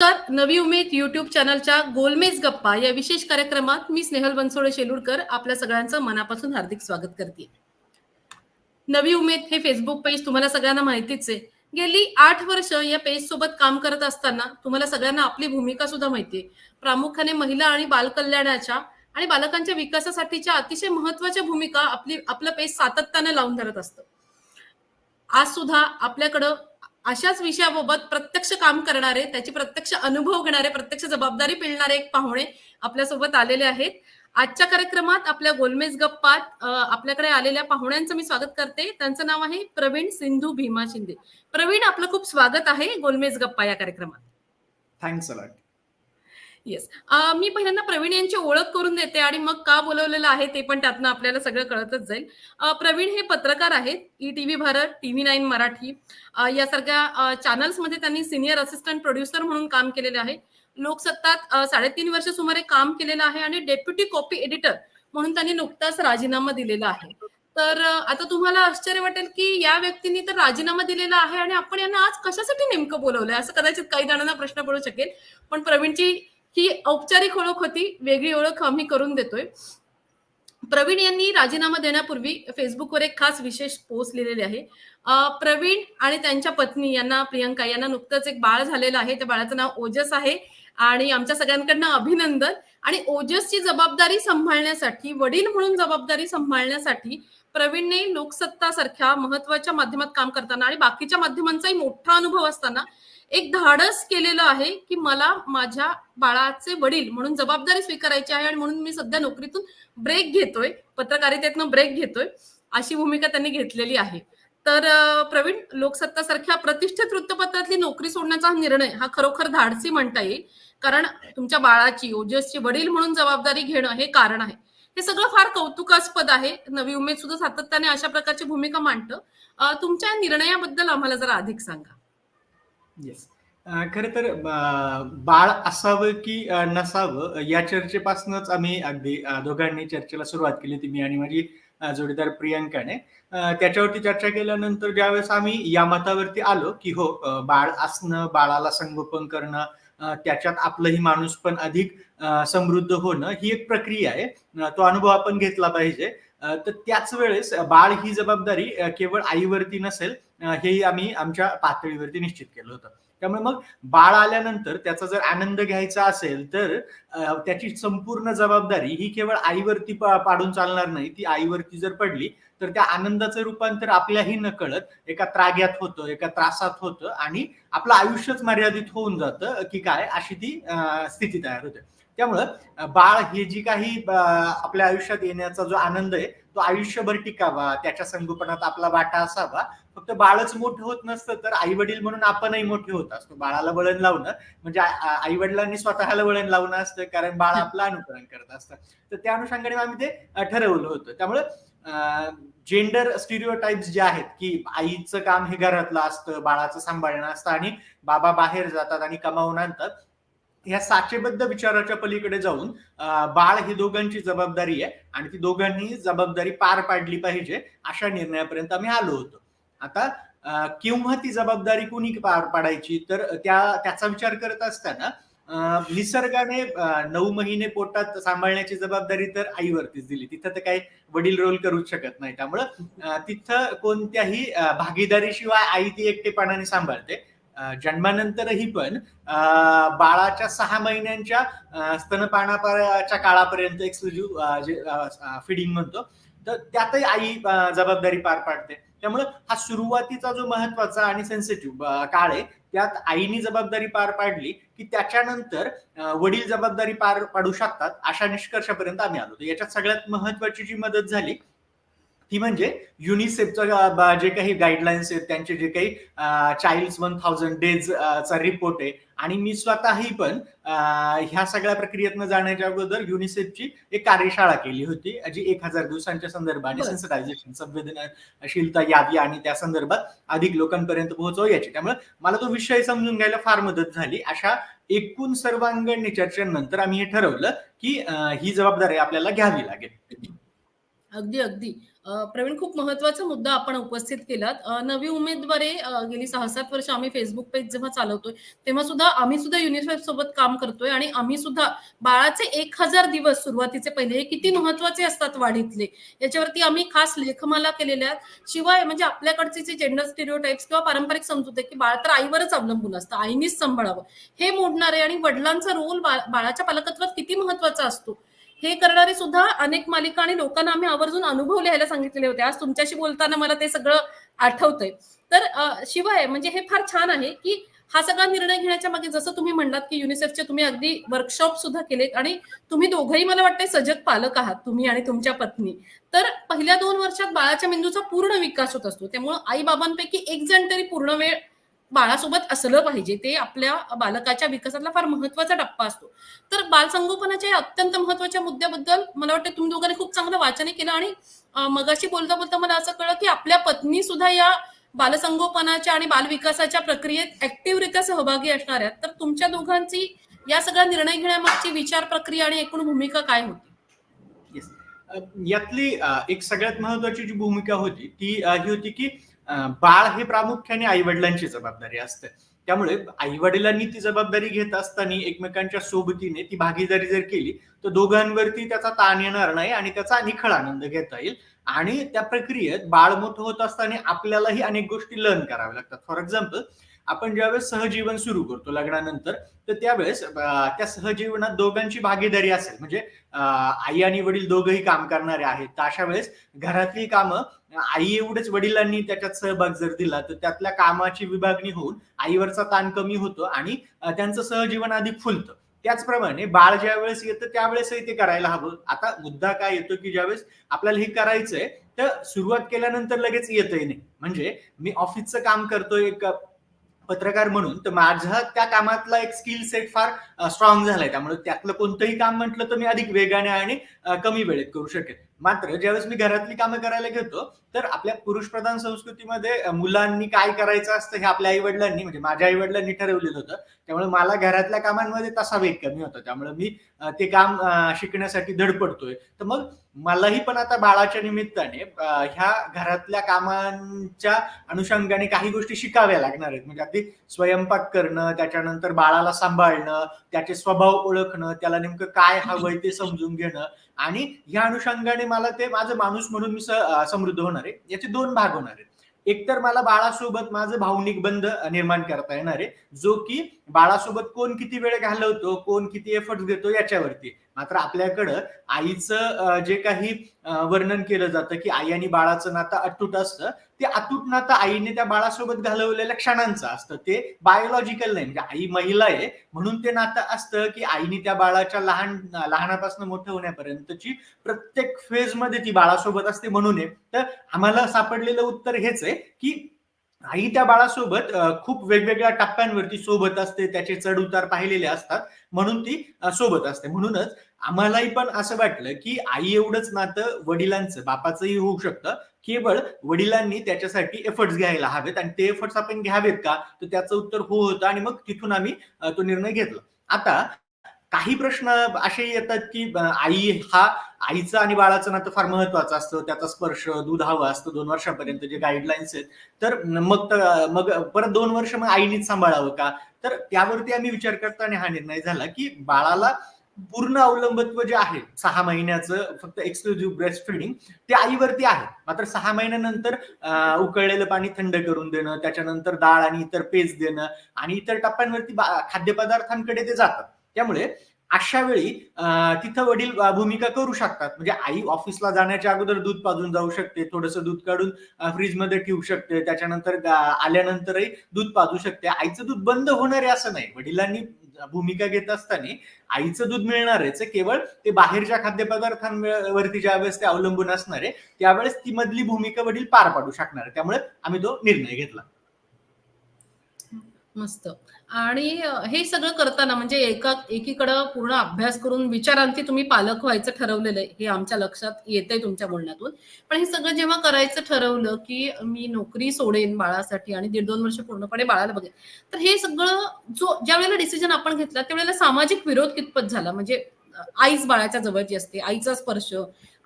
नमस्कार नवी उमेद युट्यूब चॅनलच्या गोलमेज गप्पा या विशेष कार्यक्रमात मी स्नेहल बनसोडे शेलूरकर आपल्या सगळ्यांचं मनापासून हार्दिक स्वागत करते. नवी उमेद हे फेसबुक पेज तुम्हाला सगळ्यांना माहितीच आहे. गेली आठ वर्ष या पेज सोबत काम करत असताना तुम्हाला सगळ्यांना आपली भूमिका सुद्धा माहितीये. प्रामुख्याने महिला आणि बालकल्याणाच्या आणि बालकांच्या विकासासाठीच्या अतिशय महत्त्वाच्या भूमिका आपली आपलं पेज सातत्याने लावून धरत असतं. आज सुद्धा आपल्याकडं अशाच विषयाबाबत प्रत्यक्ष काम करणारे त्याची प्रत्यक्ष अनुभव घेणारे प्रत्यक्ष जबाबदारी पेलणारे एक पाहुणे आपल्यासोबत आलेले आहेत. आजच्या कार्यक्रमात आपल्या गोलमेज गप्पात आपल्याकडे आलेल्या पाहुण्यांचं मी स्वागत करते. त्यांचं नाव आहे प्रवीण सिंधू भीमा शिंदे. प्रवीण आपलं खूप स्वागत आहे गोलमेज गप्पा या कार्यक्रमात. थँक्स अलॉट येस मी पहिल्यांदा प्रवीण यांची ओळख करून देते आणि मग का बोलवलेलं आहे ते पण त्यातनं आपल्याला सगळं कळतच जाईल. प्रवीण हे पत्रकार आहेत E TV Bharat TV nine Marathi. यासारख्या चॅनल्समध्ये त्यांनी सिनियर असिस्टंट प्रोड्युसर म्हणून काम केलेले आहे. लोकसत्तात साडेतीन वर्ष सुमारे काम केलेलं आहे आणि डेप्युटी कॉपी एडिटर म्हणून त्यांनी नुकताच राजीनामा दिलेला आहे. तर आता तुम्हाला आश्चर्य वाटेल की या व्यक्तींनी तर राजीनामा दिलेला आहे आणि आपण यांना आज कशासाठी नेमकं बोलवलंय? असं कदाचित काही जणांना प्रश्न पडू शकेल. पण प्रवीणची ही औपचारिक ओळख होती वेगळी ओळख आम्ही करून देतोय. प्रवीण यांनी राजीनामा देण्यापूर्वी फेसबुकवर एक खास विशेष पोस्ट लिहिलेली आहे. प्रवीण आणि त्यांच्या पत्नी यांना प्रियंका यांना नुकतंच एक बाळ झालेलं आहे. त्या बाळाचं नाव ओजस आहे आणि आमच्या सगळ्यांकडनं अभिनंदन. आणि ओजसची जबाबदारी सांभाळण्यासाठी वडील म्हणून जबाबदारी सांभाळण्यासाठी प्रवीणने लोकसत्ता सारख्या महत्त्वाच्या माध्यमात काम करताना आणि बाकीच्या माध्यमांचाही मोठा अनुभव असताना एक धाडस केलेलं आहे की मला माझ्या बाळाचे वडील म्हणून जबाबदारी स्वीकारायची आहे आणि म्हणून मी सध्या नोकरीतून ब्रेक घेतोय पत्रकारितेतनं ब्रेक घेतोय अशी भूमिका त्यांनी घेतलेली आहे. तर प्रवीण लोकसत्ता सारख्या प्रतिष्ठित वृत्तपत्रातली नोकरी सोडण्याचा हा निर्णय हा खरोखर धाडसी म्हणता येईल कारण तुमच्या बाळाची ओजसची वडील म्हणून जबाबदारी घेणं हे कारण आहे. हे सगळं फार कौतुकास्पद आहे. नवी उमेद सुद्धा सातत्याने अशा प्रकारची भूमिका मांडतं. तुमच्या निर्णयाबद्दल आम्हाला जरा अधिक सांगा. येस खरं तर बाळ असावं की नसावं या चर्चेपासूनच आम्ही अगदी दोघांनी चर्चेला सुरुवात केली होती मी आणि माझी जोडीदार प्रियांकाने. त्याच्यावरती चर्चा केल्यानंतर ज्यावेळेस आम्ही या मतावरती आलो की हो बाळ असणं बाळाला संगोपन करणं त्याच्यात आपलंही माणूस पण अधिक समृद्ध होणं ही एक प्रक्रिया आहे. तो अनुभव आपण घेतला पाहिजे. तर त्याच वेळेस बाळ ही जबाबदारी केवळ आईवरती नसेल हेही आम्ही आमच्या पातळीवरती निश्चित केलं होतं. त्यामुळे मग बाळ आल्यानंतर त्याचा जर आनंद घ्यायचा असेल तर त्याची संपूर्ण जबाबदारी ही केवळ आईवरती पाडून चालणार नाही. ती आईवरती जर पडली तर त्या आनंदाचं रूपांतर आपल्याही नकळत एका त्राग्यात होतं एका त्रासात होतं आणि आपलं आयुष्यच मर्यादित होऊन जातं की काय? अशी ती स्थिती तयार होते. त्यामुळं बाळ हे जी काही आपल्या आयुष्यात येण्याचा जो आनंद आहे तो आयुष्यभर टिकावा त्याच्या संगोपनात आपला वाटा असावा. फक्त बाळच मोठं होत नसतं तर आई वडील म्हणून आपणही मोठे होत असतो. बाळाला वळण लावणं म्हणजे आई वडिलांनी स्वतःला वळण लावणं असतं कारण बाळ आपलं अनुकरण करत असतं. तर त्या अनुषंगाने आम्ही ते ठरवलं होतं. त्यामुळं जेंडर स्टिरिओटाइप्स जे आहेत की आईचं काम हे घरातलं असतं बाळाचं सांभाळणं असतं आणि बाबा बाहेर जातात आणि कमावून आणतात ह्या साचेबद्ध विचाराच्या पलीकडे जाऊन बाळ ही दोघांची जबाबदारी आहे आणि ती दोघांनी जबाबदारी पार पाडली पाहिजे अशा निर्णयापर्यंत आम्ही आलो होतो. आता किंवा केव्हा ती जबाबदारी कुणी पार पाडायची तर त्या त्याचा विचार करत असताना निसर्गाने नऊ महिने पोटात सांभाळण्याची जबाबदारी तर आईवरतीच दिली. तिथं तर काही वडील रोल करूच शकत नाही. त्यामुळं तिथं कोणत्याही भागीदारीशिवाय आई ती एकटेपणाने सांभाळते. जन्मानंतरही पण बाळाच्या सहा महिन्यांच्या स्तनपानाच्या काळापर्यंत एक्सक्लुझिव्ह अं, जे फिडिंग म्हणतो तर त्यातही आई जबाबदारी पार पाडते. त्यामुळे हा सुरुवातीचा जो महत्त्वाचा आणि सेन्सिटिव्ह काळ आहे त्यात आईनी जबाबदारी पार पाडली की त्याच्यानंतर वडील जबाबदारी पार पाडू शकतात अशा निष्कर्षापर्यंत आम्ही आलो. तर याच्यात सगळ्यात महत्वाची जी मदत झाली ती म्हणजे युनिसेफचं जे काही गाईडलाईन्स आहेत त्यांचे जे काही चाइल्ड वन थाउजंड डेज चा रिपोर्ट आहे. आणि मी स्वतःही पण ह्या सगळ्या प्रक्रियेतनं जाण्याच्या अगोदर युनिसेफची एक कार्यशाळा केली होती जी एक हजार दिवसांच्या संदर्भाने. सेन्सिटायझेशन संवेदनशीलता यादी आणि त्या संदर्भात अधिक लोकांपर्यंत पोहोचव याची त्यामुळे मला तो विषय समजून घ्यायला फार मदत झाली. अशा एकूण सर्वांगण चर्चेनंतर आम्ही हे ठरवलं की ही जबाबदारी आपल्याला घ्यावी लागेल. अगदी अगदी. प्रवीण खूप महत्त्वाचा मुद्दा आपण उपस्थित केलात. नवी उमेदवारे गेली 6-7 वर्ष आम्ही फेसबुक पेज जेव्हा चालवतोय, तेव्हा सुद्धा आम्ही सुद्धा युनिसेफ सोबत काम करतोय आणि आम्ही सुद्धा बाळाचे एक हजार दिवस सुरुवातीचे पहिले हे किती महत्त्वाचे असतात वाढीतले, याच्यावरती आम्ही खास लेखमाला केलेल्या आहेत. शिवाय म्हणजे आपल्याकडचे जे जेंडर स्टिरियोटाइप्स किंवा पारंपरिक समजूत की बाळ तर आईवरच अवलंबून असतं, आईनीच सांभाळावं. हे मोडणारे आणि वडिलांचा रोल बाळाच्या पालकत्वात किती महत्त्वाचा असतो, हे करणारे सुद्धा अनेक मालिका आणि लोकांना आम्ही आवर्जून अनुभव लिहायला सांगितलेले होते. आज तुमच्याशी बोलताना मला ते सगळं आठवतंय. तर शिवाय म्हणजे हे फार छान आहे, की हा सगळा निर्णय घेण्याच्या मागे जसं तुम्ही म्हणलात, की युनिसेफचे तुम्ही अगदी वर्कशॉप सुद्धा केलेत आणि तुम्ही दोघंही मला वाटतंय सजग पालक आहात, तुम्ही आणि तुमच्या पत्नी. तर पहिल्या दोन वर्षात बाळाच्या मेंदूचा पूर्ण विकास होत असतो. त्यामुळे आई-बाबांपैकी एक जण तरी पूर्ण वेळ बाळासोबत असलं पाहिजे. ते आपल्या बालकाच्या विकासातला फार महत्त्वाचा टप्पा असतो. तर बालसंगोपनाच्या अत्यंत महत्त्वाच्या मुद्द्याबद्दल मला वाटतं तुम्ही दोघांनी खूप चांगलं वाचन केलं आणि मगाशी बोलता-बोलता मला असं कळलं, की आपल्या पत्नी सुद्धा या बालसंगोपनाच्या आणि बालविकासाच्या प्रक्रियेत ऍक्टिव्हरित्या सहभागी असणाऱ्या तर तुमच्या दोघांची या सगळा निर्णय घेण्यामागची विचार प्रक्रिया आणि एकूण भूमिका काय होती? यातली एक सगळ्यात महत्वाची जी भूमिका होती ती ही होती की बाळ हे प्रामुख्याने आई-वडिलांची जबाबदारी असते. त्यामुळे आई-वडिलांनी ती जबाबदारी घेत असताना एकमेकांच्या सोबतीने ती भागीदारी जर केली, तर दोघांवरती त्याचा ताण येणार नाही आणि त्याचा निखळ आनंद घेता येईल आणि त्या प्रक्रियेत बाळ मोठं होत असताना आपल्यालाही अनेक गोष्टी लर्न कराव्या लागतात. फॉर एक्झाम्पल आपण ज्यावेळेस सहजीवन सुरू करतो लग्नानंतर, तर त्यावेळेस त्या सहजीवनात दोघांची भागीदारी असेल म्हणजे आई आणि वडील दोघंही काम करणारे आहेत. तर अशा वेळेस घरातली कामं आई एवढेच वडिलांनी त्याच्यात सहभाग जर दिला, तर त्यातल्या कामाची विभागणी होऊन आईवरचा ताण कमी होतो आणि त्यांचं सहजीवन अधिक फुलतं. त्याचप्रमाणे बाळ ज्यावेळेस येतं त्यावेळेसही ते करायला हवं. आता मुद्दा काय येतो, की ज्यावेळेस आपल्याला हे करायचंय, तर सुरुवात केल्यानंतर लगेच येतही नाही. म्हणजे मी ऑफिसचं काम करतोय एक पत्रकार म्हणून, तर माझा त्या कामातला एक स्किल सेट फार स्ट्रॉंग झालाय. त्यामुळे त्यातलं कोणतंही काम म्हटलं तर मी अधिक वेगाने आणि कमी वेळेत करू शकेन. मात्र ज्यावेळेस मी घरातली कामं करायला घेतो, तर आपल्या पुरुषप्रधान संस्कृतीमध्ये मुलांनी काय करायचं असतं हे आपल्या आई-वडिलांनी म्हणजे माझ्या आई-वडिलांनी ठरवलेलं होतं. त्यामुळे मला घरातल्या कामांमध्ये तसा वेग कमी होता. त्यामुळे मी ते काम शिकण्यासाठी धडपडतोय. तर मग मलाही पण आता बाळाच्या निमित्ताने ह्या घरातल्या कामांच्या अनुषंगाने काही गोष्टी शिकाव्या लागणार आहेत. म्हणजे अगदी स्वयंपाक करणं, त्याच्यानंतर बाळाला सांभाळणं, त्याचे स्वभाव ओळखणं, त्याला नेमकं काय हवंय ते समजून घेणं आणि ह्या अनुषंगाने मला ते माझं माणूस म्हणून मी समृद्ध होणार आहे. याचे दोन भाग होणार आहेत. एक तर मला बाळासोबत माझं भावनिक बंध निर्माण करता येणार आहे, जो की बाळासोबत कोण किती वेळ घालवतो, कोण किती एफर्ट देतो याच्यावरती. मात्र आपल्याकडं आईचं जे काही वर्णन केलं जातं, की आई आणि बाळाचं नातं अतूट असतं. ते अतूट नातं आईने त्या बाळासोबत घालवलेल्या क्षणांचं असतं. ते बायोलॉजिकल नाही. म्हणजे आई महिला आहे म्हणून ते नातं असतं, की आईने त्या बाळाच्या लहान लहानापासून मोठं होण्यापर्यंतची प्रत्येक फेजमध्ये ती बाळासोबत असते म्हणून आहे. तर आम्हाला सापडलेलं उत्तर हेच आहे, की आई त्या बाळासोबत खूप वेगवेगळ्या टप्प्यांवरती सोबत असते. त्याचे चढ-उतार पाहिलेले असतात. म्हणून ती सोबत असते. म्हणूनच आम्हालाही पण असं वाटलं, की आई एवढंच नातं वडिलांचं, बापाचंही होऊ शकतं. केवळ वडिलांनी त्याच्यासाठी एफर्ट्स घ्यायला हवेत आणि ते एफर्ट्स आपण घ्यावेत का? तर त्याचं उत्तर हो होतं आणि मग तिथून आम्ही तो निर्णय घेतला. आता काही प्रश्न असेही येतात, की आई हा आईचं आणि बाळाचं नातं फार महत्वाचं असतं. त्याचा स्पर्श, दूध हवं असतं दोन वर्षापर्यंत जे गाईडलाईन्स आहेत. तर मग मग परत दोन वर्ष मग आईनीच सांभाळावं का? तर त्यावरती आम्ही विचार करताना हा निर्णय झाला, की बाळाला पूर्ण अवलंबत्व जे आहे सहा महिन्याचं फक्त एक्सक्लुझिव्ह ब्रेस्ट फिडिंग ते आईवरती आहे. मात्र सहा महिन्यानंतर उकळलेलं पाणी थंड करून देणं, त्याच्यानंतर डाळ आणि इतर पेज देणं आणि इतर टप्प्यांवरती बा खाद्यपदार्थांकडे ते जातात. त्यामुळे अशा वेळी तिथं वडील भूमिका करू शकतात. म्हणजे आई ऑफिसला जाण्याच्या अगोदर दूध पाजून जाऊ शकते. थोडंसं दूध काढून फ्रीजमध्ये ठेवू शकते. त्याच्यानंतर आल्यानंतरही दूध पाजू शकते. आईचं दूध बंद होणार आहे असं नाही. वडिलांनी भूमिका घेत असताना आईचं दूध मिळणारच आहे. केवळ ते बाहेरच्या खाद्यपदार्थांवरती ज्यावेळेस ते अवलंबून असणार आहे, त्यावेळेस ती मधली भूमिका वडील पार पाडू शकणार त्यामुळे आम्ही तो निर्णय घेतला. मस्त. आणि हे सगळं करताना म्हणजे एका एकीकडं पूर्ण अभ्यास करून विचारांती तुम्ही पालक व्हायचं ठरवलेलं आहे, हे आमच्या लक्षात येतंय तुमच्या बोलण्यातून. पण हे सगळं जेव्हा करायचं ठरवलं, की मी नोकरी सोडेन बाळासाठी आणि 1.5-2 वर्ष पूर्णपणे बाळाला बघेन. तर हे सगळं जो ज्यावेळेला डिसिजन आपण घेतला, त्यावेळेला सामाजिक विरोध कितपत झाला? म्हणजे आईच बाळाच्या जवळची असते आईचा स्पर्श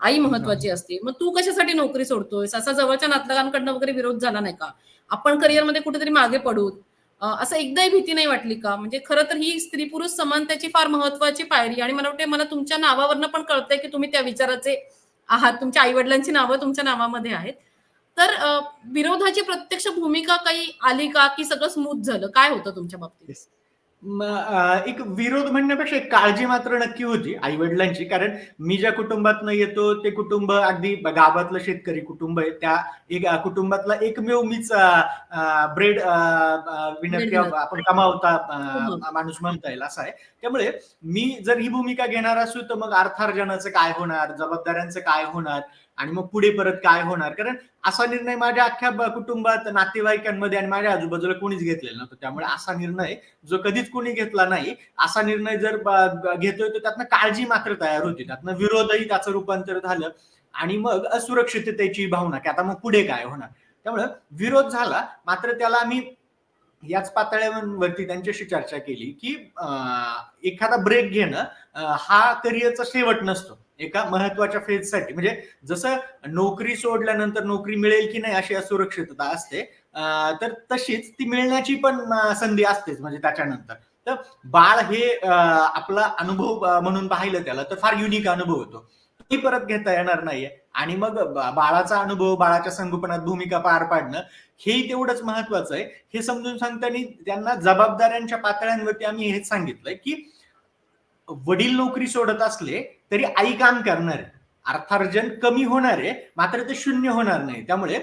आई महत्वाची असते मग तू कशासाठी नोकरी सोडतोयस असा जवळच्या नातलगांकडनं वगैरे विरोध झाला नाही का आपण करिअरमध्ये कुठेतरी मागे पडू असं एकदाही भीती नाही वाटली का? म्हणजे खरं तर ही स्त्री पुरुष समानतेची फार महत्वाची पायरी आणि मला वाटते मला तुमच्या नावावरनं पण कळतंय की तुम्ही त्या विचाराचे आहात. तुमच्या आई वडिलांची नावं तुमच्या नावामध्ये आहेत. तर विरोधाची प्रत्यक्ष भूमिका काही आली का? की सगळं स्मूथ झालं? काय होतं तुमच्या बाबतीत? एक विरोध म्हणण्यापेक्षा एक काळजी मात्र नक्की होती आई वडिलांची कारण मी ज्या कुटुंबात येतो ते कुटुंब अगदी गावातलं शेतकरी कुटुंब आहे त्या एक कुटुंबातला एकमेव मीच ब्रेड विनर. आपण कमावता अ, हो. माणूस म्हणता येईल असं आहे त्यामुळे मी जर ही भूमिका घेणार असू तर मग अर्थार्जनाचं काय होणार जबाबदाऱ्यांचं काय होणार आणि मग पुढे परत काय होणार? कारण असा निर्णय माझ्या अख्ख्या कुटुंबात नातेवाईकांमध्ये आणि माझ्या आजूबाजूला कोणीच घेतलेला नव्हतं. त्यामुळे असा निर्णय जो कधीच कोणी घेतला नाही असा निर्णय जर घेतोय तर त्यातनं काळजी मात्र तयार होती. त्यातनं विरोधही त्याचं रूपांतर झालं आणि मग असुरक्षिततेची भावना की आता मग पुढे काय होणार? त्यामुळं विरोध झाला. मात्र त्याला आम्ही याच पातळ्यांवरती त्यांच्याशी चर्चा केली की एखादा ब्रेक घेणं हा करिअरचा शेवट नसतो. एका महत्त्वाच्या फेजसाठी म्हणजे जसं नोकरी सोडल्यानंतर नोकरी मिळेल की नाही अशी असुरक्षितता असते तर तशीच ती मिळण्याची पण संधी असतेच म्हणजे त्याच्यानंतर. तर बाळ हे आपला अनुभव म्हणून पाहिलं त्याला तर फार युनिक अनुभव होतो. ती परत घेता येणार नाहीये. आणि मग बाळाचा अनुभव बाळाच्या संगोपनात भूमिका पार पाडणं हेही तेवढंच महत्वाचं आहे. हे समजून सांगताना त्यांना जबाबदाऱ्यांच्या पातळ्यांवरती आम्ही हेच सांगितलंय की वडील नोकरी सोडत असले तरी आई काम करणार आहे. अर्थार्जन कमी होणार आहे मात्र ते शून्य होणार नाही. त्यामुळे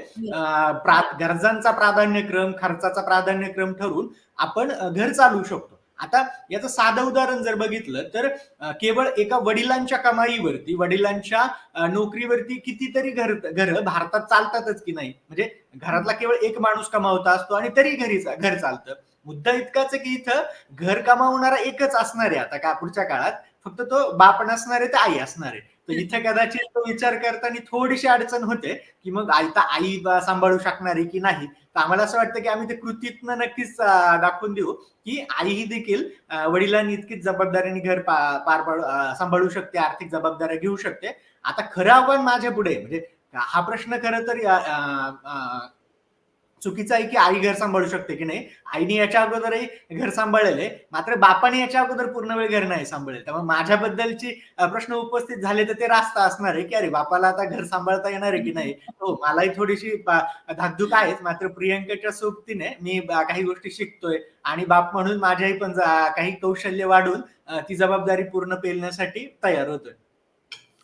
प्रा- गरजांचा प्राधान्यक्रम खर्चाचा प्राधान्यक्रम ठरवून आपण घर चालवू शकतो. आता याचं साधं उदाहरण जर बघितलं तर केवळ एका वडिलांच्या कमाईवरती वडिलांच्या नोकरीवरती कितीतरी घर घर भारतात चालतातच की नाही? म्हणजे घरातला केवळ एक माणूस कमावता असतो आणि तरी घरी घर चालतं. मुद्दा इतकाच आहे की इथं घर कमावणारा एकच असणार आहे आता का पुढच्या काळात. फक्त तो बाप नसणार आहे तर आई असणार आहे. तर इथं कदाचित तो विचार करताना थोडीशी अडचण होते की मग आई तर आई सांभाळू शकणार आहे की नाही? तर आम्हाला असं वाटतं की आम्ही ते कृतीतनं नक्कीच दाखवून देऊ की आई ही देखील वडिलांनी इतकीच जबाबदारीने घर पार पाडू सांभाळू शकते आर्थिक जबाबदाऱ्या घेऊ शकते. आता खरं आव्हान माझ्या पुढे म्हणजे हा प्रश्न खरं तर चुकीचं आहे की आई घर सांभाळू शकते की नाही? आईने याच्या अगोदरही घर सांभाळलेले मात्र बापाने याच्या अगोदर पूर्ण वेळ घर नाही सांभाळले. त्यामुळे माझ्याबद्दलची प्रश्न उपस्थित झाले तर ते रास्त असणार आहे की अरे बापाला आता घर सांभाळता येणार आहे की नाही? हो मलाही थोडीशी धाकधूक आहेच. मात्र प्रियंकाच्या सोबतीने मी काही गोष्टी शिकतोय. आणि बाप म्हणून माझ्याही पण काही कौशल्य वाढून ती जबाबदारी पूर्ण पेलण्यासाठी तयार होतोय.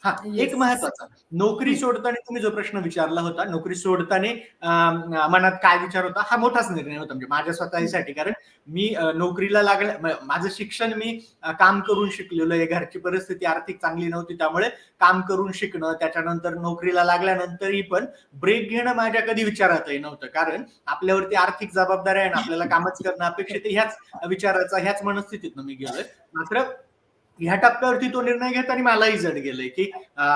हा एक. महत्त्वाचा नोकरी सोडताना तुम्ही जो प्रश्न विचारला होता नोकरी सोडताना मनात काय विचार होता हा मोठाच निर्णय होता म्हणजे माझ्या स्वतःसाठी. कारण मी नोकरीला लागल्या माझं शिक्षण मी काम करून शिकलेलो आहे. घरची परिस्थिती आर्थिक चांगली नव्हती त्यामुळे काम करून शिकणं त्याच्यानंतर नोकरीला लागल्यानंतरही पण ब्रेक घेणं माझ्या कधी विचारातही नव्हतं. कारण आपल्यावरती आर्थिक जबाबदारी आहे ना आपल्याला कामच करणं अपेक्षित ह्याच विचाराचा ह्याच मनस्थितीतनं मी गेलोय. मात्र ह्या टप्प्यावरती तो निर्णय घेताना मलाही जड गेलंय की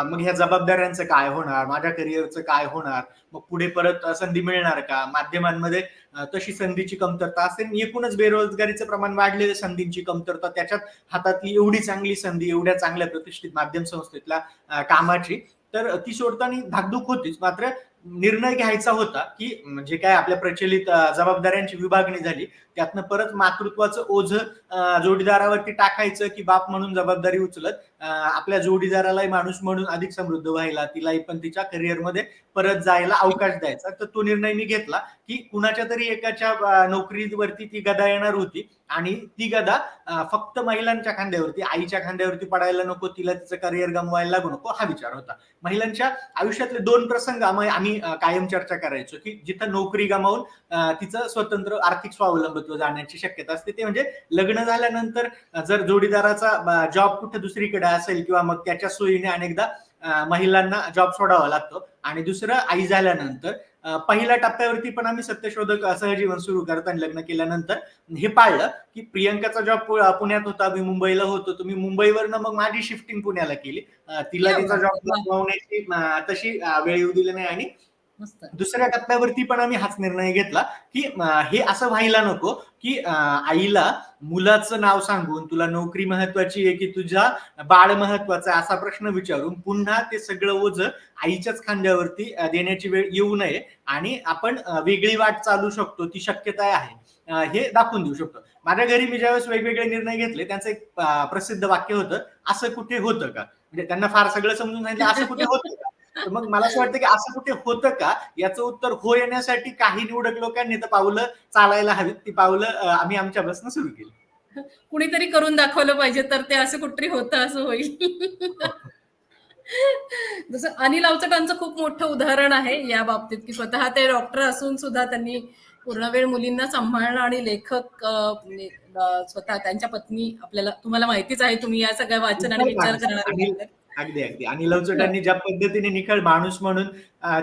मग ह्या जबाबदाऱ्यांचं काय होणार? माझ्या करिअरचं काय होणार? मग पुढे परत संधी मिळणार का? माध्यमांमध्ये तशी संधीची कमतरता असेल. एकूणच बेरोजगारीचं प्रमाण वाढलेलं संधींची कमतरता त्याच्यात हातातली एवढी चांगली संधी एवढ्या चांगल्या प्रतिष्ठित माध्यम संस्थेतल्या कामाची तर ती सोडताना धाकधूक होतीच. मात्र निर्णय घ्यायचा होता की म्हणजे काय आपल्या प्रचलित जबाबदाऱ्यांची विभागणी झाली. त्यातनं परत मातृत्वाचं ओझ जोडीदारावरती टाकायचं की बाप म्हणून जबाबदारी उचलत. आपल्या जोडीदारालाही माणूस म्हणून अधिक समृद्ध व्हायला तिलाही पण तिच्या करिअरमध्ये परत जायला अवकाश द्यायचा. तर तो निर्णय मी घेतला की कुणाच्या तरी एकाच्या नोकरीवरती ती गदा येणार होती आणि ती गदा फक्त महिलांच्या खांद्यावरती आईच्या खांद्यावरती पडायला नको तिला तिचं करिअर गमवायला लागू नको हा विचार होता. महिलांच्या आयुष्यातले दोन प्रसंग आम्ही आम्ही, कायम चर्चा करायचो की जिथं नोकरी गमावून तिचं स्वतंत्र आर्थिक स्वावलंबित्व जाण्याची शक्यता असते ते म्हणजे लग्न झाल्यानंतर जर जोडीदाराचा जॉब कुठे दुसरीकडे असेल किंवा मग त्याच्या सोयीने अनेकदा महिलांना जॉब सोडावा लागतो. आणि दुसरं आई झाल्यानंतर पहिल्या टप्प्यावरती पण आम्ही सत्यशोधक सहजीवन सुरू करताना लग्न केल्यानंतर हे पाळलं की प्रियंकाचा जॉब पुण्यात होता मी मुंबईला होतो तुम्ही मुंबईवरनं मग माझी शिफ्टिंग पुण्याला केली. तिला तिचा जॉब तशी वेळ येऊ दिली नाही आणि दुसऱ्या टप्प्यावरती पण आम्ही हाच निर्णय घेतला की हे असं व्हायला नको की आईला मुलाचं नाव सांगून तुला नोकरी महत्वाची आहे की तुझ्या बाळ महत्त्वाचा असा प्रश्न विचारून पुन्हा ते सगळं ओझ आईच्याच खांद्यावरती देण्याची वेळ येऊ नये आणि आपण वेगळी वाट चालू शकतो ती शक्यता आहे. हे दाखवून देऊ शकतो. माझ्या घरी मी ज्यावेळेस वेगवेगळे निर्णय घेतले त्यांचं एक प्रसिद्ध वाक्य होतं असं कुठे होतं का? म्हणजे त्यांना फार सगळं समजून सांगितलं असं कुठे होतं का? तर मग मला असं वाटतं की असं कुठे होतं का? याचं उत्तर हो येण्यासाठी काही निवडक लोकांनी तर पावलं चालायला हवीत. ती पावलं आम्ही आमच्या बसनं सुरू केली. कुणीतरी करून दाखवलं पाहिजे तर ते असं कुठतरी होतं असं होईल. जसं अनिल अवचटांचं खूप मोठं उदाहरण आहे या बाबतीत की स्वतः ते डॉक्टर असून सुद्धा त्यांनी पूर्ण वेळ मुलींना सांभाळणं आणि लेखक म्हणजे, स्वतः त्यांच्या पत्नी आपल्याला तुम्हाला माहितीच आहे तुम्ही या सगळ्या वाचन आणि विचार करणारे. अगदी अगदी. आणि लवचटांनी ज्या पद्धतीने निखळ माणूस म्हणून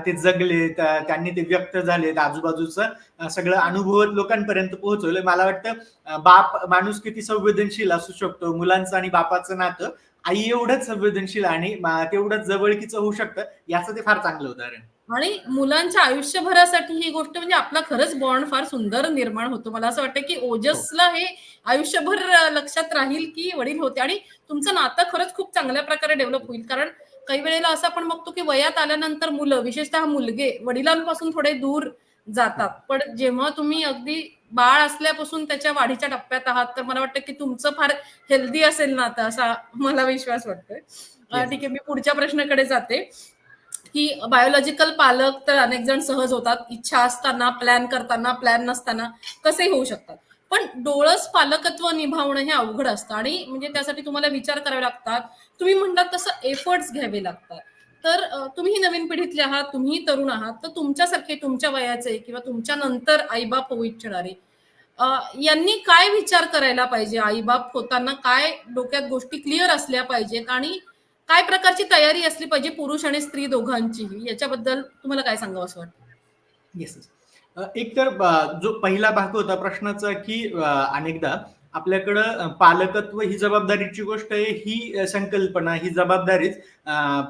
ते जगले त्यांनी ते व्यक्त झाले आजूबाजूचं सगळं अनुभवत लोकांपर्यंत पोहोचवलं. मला वाटतं बाप माणूस किती संवेदनशील असू शकतो मुलांचं आणि बापाचं नातं. आई एवढंच संवेदनशील आणि तेवढंच जवळकीचं होऊ शकतं याचं ते फार चांगलं उदाहरण. आणि मुलांच्या आयुष्यभरासाठी ही गोष्ट म्हणजे आपला खरंच बॉन्ड फार सुंदर निर्माण होतो. मला असं वाटतं की ओजसला हे आयुष्यभर लक्षात राहील की वडील होते. आणि तुमचं नातं खरंच खूप चांगल्या प्रकारे डेव्हलप होईल. कारण काही वेळेला असं आपण बघतो की वयात आल्यानंतर मुलं विशेषतः मुलगे वडिलांपासून थोडे दूर जातात. पण जेव्हा तुम्ही अगदी बाळ असल्यापासून त्याच्या वाढीच्या टप्प्यात आहात तर मला वाटतं की तुमचं फार हेल्दी असेल नातं असा मला विश्वास वाटतोय. ठीक आहे मी पुढच्या प्रश्नाकडे जाते. की बायोलॉजिकल पालक तर अनेक जण सहज होतात. इच्छा असताना प्लॅन करताना प्लॅन नसताना कसे होऊ शकतात. पण डोळस पालकत्व निभावणं हे अवघड असतं. आणि म्हणजे त्यासाठी तुम्हाला विचार करावे लागतात. तुम्ही म्हणलात तसं एफर्ट्स घ्यावे लागतात. तर तुम्ही नवीन पिढीतले आहात तुम्ही तरुण आहात तर तुमच्यासारखे तुमच्या वयाचे किंवा तुमच्या नंतर आईबाप होऊ इच्छिणारे यांनी काय विचार करायला पाहिजे? आईबाप होताना काय डोक्यात गोष्टी क्लिअर असल्या पाहिजेत? आणि काय प्रकारची तयारी असली पाहिजे पुरुष आणि स्त्री दोघांची? याच्याबद्दल तुम्हाला काय सांगावं असं वाटतं? येस एक तर जो पहिला भाग होता प्रश्नाचा की अनेकदा आपल्याकडं पालकत्व ही जबाबदारीची गोष्ट आहे ही संकल्पना ही जबाबदारीच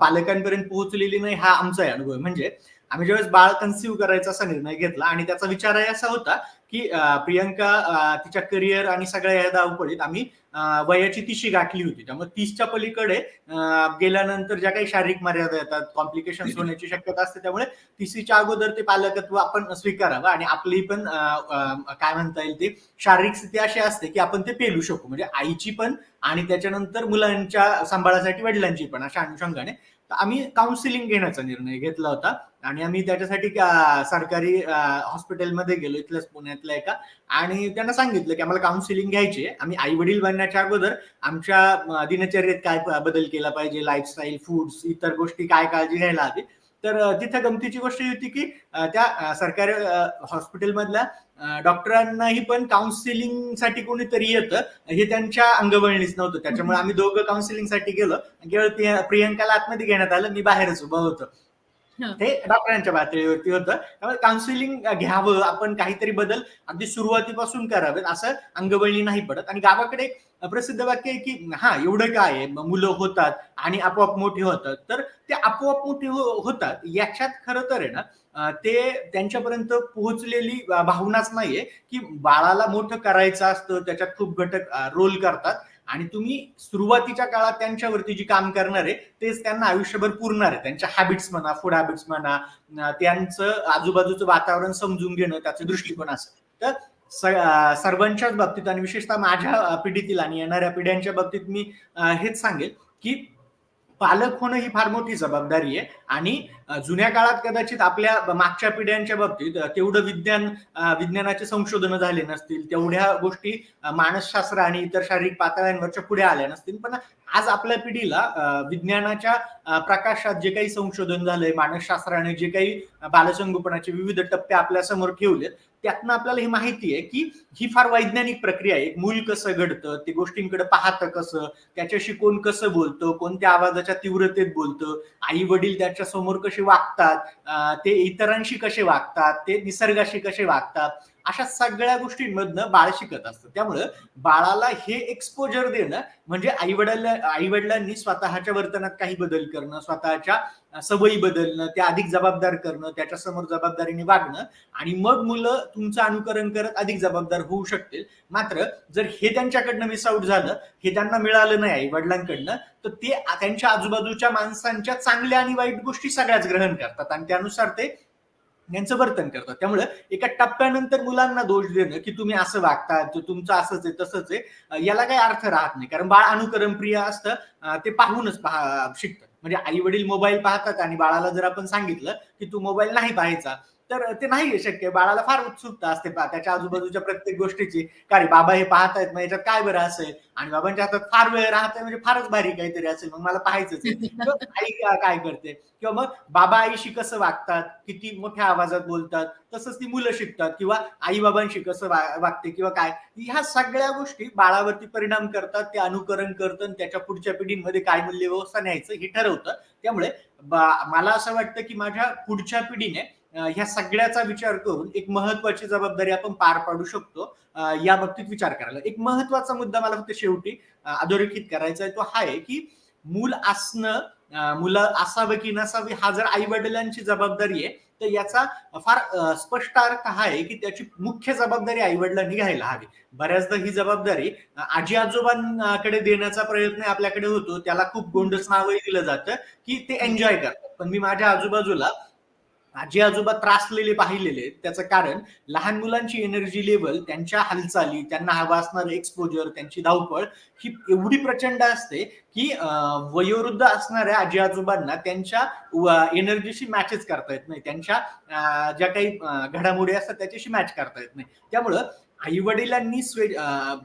पालकांपर्यंत पोहोचलेली नाही हा आमचा अनुभव म्हणजे आम्ही ज्यावेळेस बाळ कन्सिव्ह करायचा असा निर्णय घेतला आणि त्याचा विचारही असा होता की प्रियंका तिच्या करिअर आणि सगळ्या या धावपळीत आम्ही वयाची तिशी गाठली होती. त्यामुळे तीसच्या पलीकडे गेल्यानंतर ज्या काही शारीरिक मर्यादा येतात कॉम्प्लिकेशन होण्याची शक्यता असते त्यामुळे तिसीच्या अगोदर ते पालकत्व आपण स्वीकारावं आणि आपली पण काय म्हणता येईल ते शारीरिक स्थिती अशी असते की आपण ते पेलू शकू. म्हणजे आईची पण आणि त्याच्यानंतर मुलांच्या सांभाळासाठी वडिलांची पण अशा अनुषंगाने. तर आम्ही काउन्सिलिंग घेण्याचा निर्णय घेतला होता आणि आम्ही त्याच्यासाठी सरकारी हॉस्पिटलमध्ये गेलो. इथल्याच पुण्यातल्या एका आणि त्यांना सांगितलं की आम्हाला काउन्सिलिंग घ्यायची आहे. आम्ही आई वडील बनण्याच्या अगोदर आमच्या दिनचर्येत काय बदल केला पाहिजे लाईफस्टाईल फूड्स इतर गोष्टी काय काळजी घ्यायला हवी? तर तिथं गमतीची गोष्ट होती की त्या सरकारी हॉस्पिटलमधल्या डॉक्टरांनाही पण काउन्सिलिंगसाठी कोणीतरी येतं. हे त्यांच्या अंगवळणीच नव्हतं. त्याच्यामुळे आम्ही दोघं काउन्सिलिंगसाठी गेलो. केवळ प्रियंकाला आतमध्ये घेण्यात आलं. मी बाहेरच उभं होतं. ते डॉक्टरांच्या पातळीवरती होतं. त्यामुळे काउन्सिलिंग घ्यावं आपण काहीतरी बदल अगदी सुरुवातीपासून करावेत असं अंगवळणी नाही पडत. आणि गावाकडे प्रसिद्ध वाक्य आहे की हा एवढं काय आहे? मुलं होतात आणि आपोआप मोठी होतात. तर ते आपोआप मोठी हो- होतात. याच्यात खरं तर आहे ना ते त्यांच्यापर्यंत पोहोचलेली भावनाच नाहीये की बाळाला मोठं करायचं असतं त्याच्यात खूप घटक रोल करतात. आणि तुम्ही सुरुवातीच्या काळात त्यांच्यावरती जी काम करणार आहे तेच त्यांना आयुष्यभर पुरणार आहे. त्यांच्या हॅबिट्स म्हणा फूड हॅबिट्स म्हणा त्यांचं आजूबाजूचं वातावरण समजून घेणं त्याचे दृष्टिकोन असं. तर स- सर्वांच्याच बाबतीत आणि विशेषतः माझ्या पिढीतील आणि येणाऱ्या पिढ्यांच्या बाबतीत मी हेच सांगेल की पालक होणं ही फार मोठी जबाबदारी आहे. आणि जुन्या काळात कदाचित आपल्या मागच्या पिढ्यांच्या बाबतीत तेवढं विज्ञान विज्ञानाचे संशोधन झाले नसतील तेवढ्या गोष्टी मानसशास्त्र आणि इतर शारीरिक पातळ्यांवरच्या पुढे आल्या नसतील. पण आज आपल्या पिढीला विज्ञानाच्या प्रकाशात जे काही संशोधन झालंय मानसशास्त्राने जे काही बालसंगोपनाचे विविध टप्पे आपल्यासमोर ठेवलेत त्यातनं आपल्याला ही माहिती आहे की ही फार वैज्ञानिक प्रक्रिया आहे. एक मूल कसं घडतं ते गोष्टींकडे पाहतं कसं त्याच्याशी कोण कसं बोलतं कोणत्या आवाजाच्या तीव्रतेत बोलतं आई वडील त्याच्यासमोर कसे वागतात ते इतरांशी कसे वागतात ते निसर्गाशी कसे वागतात अशा सगळ्या गोष्टींमधनं बाळ शिकत असतं. त्यामुळं बाळाला हे एक्सपोजर देणं म्हणजे आई वडिला आई वडिलांनी स्वतःच्या वर्तनात काही बदल करणं स्वतःच्या सवयी बदलणं त्या अधिक जबाबदार करणं त्याच्यासमोर जबाबदारीने वागणं आणि मग मुलं तुमचं अनुकरण करत अधिक जबाबदार होऊ शकतील. मात्र जर हे त्यांच्याकडनं मिस आउट झालं हे त्यांना मिळालं नाही आई वडिलांकडनं तर ते त्यांच्या आजूबाजूच्या माणसांच्या चांगल्या आणि वाईट गोष्टी सगळ्याच ग्रहण करतात आणि त्यानुसार ते यांचं वर्तन करतात. त्यामुळे एका टप्प्यानंतर मुलांना दोष देणं की तुम्ही असं वागता तुमचं असंच आहे तसंच आहे याला काही अर्थ राहत नाही. कारण बाळ अनुकरण प्रिय असतं ते पाहूनच पहा शिकतात. म्हणजे आई वडील मोबाईल पाहतात आणि बाळाला जर आपण सांगितलं की तू मोबाईल नाही पाहायचा तर ते नाही शक्य. बाळाला फार उत्सुकता असते त्याच्या आजूबाजूच्या प्रत्येक गोष्टीची. का रे बाबा हे पाहतायत मग याच्यात काय बरं असेल? आणि बाबांच्या हातात फार वेळ राहत म्हणजे फारच भारी काहीतरी असेल. मग मला पाहायचंच आई काय करते? किंवा मग बाबा आईशी कसं वागतात? किती मोठ्या आवाजात बोलतात? तसंच ती मुलं शिकतात. किंवा आई बाबांशी कसं वागते किंवा काय? ह्या सगळ्या गोष्टी बाळावरती परिणाम करतात ते अनुकरण करतं आणि त्याच्या पुढच्या पिढींमध्ये काय मूल्य व्यवस्था न्यायचं हे ठरवतं. त्यामुळे मला असं वाटतं की माझ्या पुढच्या पिढीने ह्या सगळ्याचा विचार करून एक महत्वाची जबाबदारी आपण पार पाडू शकतो या बाबतीत विचार करायला. एक महत्त्वाचा मुद्दा मला फक्त शेवटी अधोरेखित करायचा आहे तो हा आहे की मूल असणं मुलं असावं की नसावी हा जर आई वडिलांची जबाबदारी आहे तर याचा फार स्पष्ट अर्थ हा आहे की त्याची मुख्य जबाबदारी आई वडिलांनी घ्यायला हवी. बऱ्याचदा ही जबाबदारी आजी आजोबांकडे देण्याचा प्रयत्न आपल्याकडे होतो त्याला खूप गोंडस नावही दिलं जातं की ते एन्जॉय करतात. पण मी माझ्या आजूबाजूला आजी आजोबा त्रासलेले पाहिलेले त्याचं कारण लहान मुलांची एनर्जी लेवल त्यांच्या हालचाली त्यांना हवा असणारं एक्सपोजर त्यांची धावपळ ही एवढी प्रचंड असते की वयोवृद्ध असणाऱ्या आजी आजोबांना त्यांच्या एनर्जीशी मॅचेस करता येत नाही. त्यांच्या ज्या काही घडामोडी असतात त्याच्याशी मॅच करता येत नाही. त्यामुळं आई वडिलांनी स्वे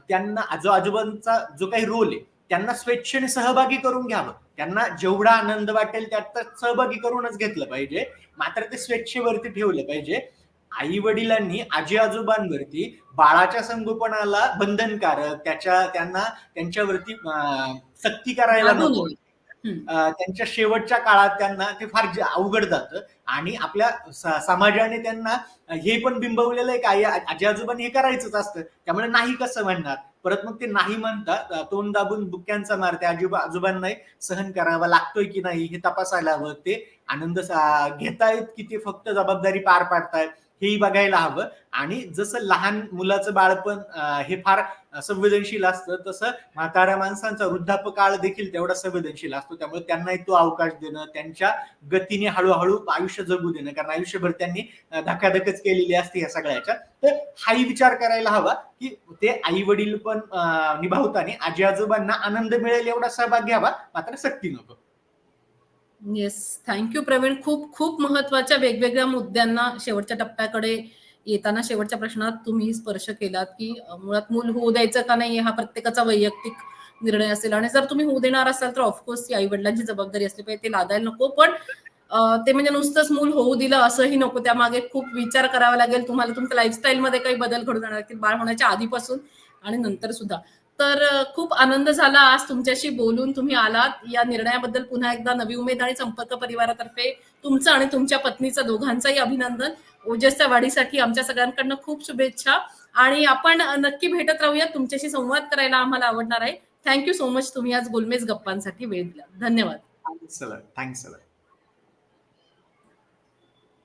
त्यांना आजो आजोबांचा जो काही रोल आहे त्यांना स्वेच्छेने सहभागी करून घ्यावं. त्यांना जेवढा आनंद वाटेल त्यात सहभागी करूनच घेतलं पाहिजे. मात्र ते स्वेच्छेवरती ठेवलं पाहिजे. आई वडिलांनी आजी आजोबांवरती बाळाच्या संगोपनाला बंधनकारक त्याच्या त्यांना त्यांच्यावरती सक्ती करायला नको. त्यांच्या शेवटच्या काळात त्यांना ते फार अवघड जातं. आणि आपल्या समाजाने त्यांना हे पण बिंबवलेलं आहे काय आजी आजोबांनी हे करायचंच असतं. त्यामुळे नाही कसं म्हणणार? परत मग ते नाही म्हणतात. तोंड दाबून बुक्क्यांचा मारते आजोबा आजोबांनाही सहन करावा लागतोय की नाही हे तपासायला हवं. ते आनंद घेतायत की ते फक्त जबाबदारी पार पाडतायत. हेही बघायला हवं. आणि जसं लहान मुलाचं बाळपण हे फार संवेदनशील असतं तसं म्हाताऱ्या माणसांचा वृद्धापकाळ देखील तेवढा संवेदनशील असतो. त्यामुळे त्यांनाही तो अवकाश देणं त्यांच्या गतीने हळूहळू आयुष्य जगू देणं कारण आयुष्यभर त्यांनी धकाधकच केलेली असते या सगळ्याच्या. तर हाही विचार करायला हवा की ते आई वडील पण निभावताना आजी आजोबांना आनंद मिळेल एवढा सहभाग घ्यावा मात्र सक्ती नको. Yes thank you Praveen. खूप खूप महत्त्वाच्या वेगवेगळ्या मुद्द्यांना शेवटच्या टप्प्याकडे येताना शेवटच्या प्रश्नात तुम्ही स्पर्श केलात की मुळात मूल होऊ द्यायचं का नाही हा प्रत्येकाचा वैयक्तिक निर्णय असेल. आणि जर तुम्ही होऊ देणार असाल तर ऑफकोर्स ती आई वडिलांची जबाबदारी असली पाहिजे ते लादायला नको. पण ते म्हणजे नुसतंच मूल होऊ दिलं असंही नको. त्यामागे खूप विचार करावा लागेल. तुम्हाला तुमच्या लाईफस्टाईल मध्ये काही बदल घडून येणार की बाळ होण्याच्या आधीपासून आणि नंतर सुद्धा. तर खूप आनंद झाला आज तुमच्याशी बोलून. तुम्ही आलात. या निर्णयाबद्दल पुन्हा एकदा नवी उमेद आणि संपर्क परिवारातर्फे तुमचं आणि तुमच्या पत्नीचं दोघांचंही अभिनंदन. ओजसच्या वाढीसाठी आमच्या सगळ्यांकडनं खूप शुभेच्छा. आणि आपण नक्की भेटत राहूया तुमच्याशी संवाद करायला आम्हाला आवडणार आहे. थँक्यू सो मच तुम्ही आज गोलमेज गप्पांसाठी वेळ दिला धन्यवाद. Thanks thanks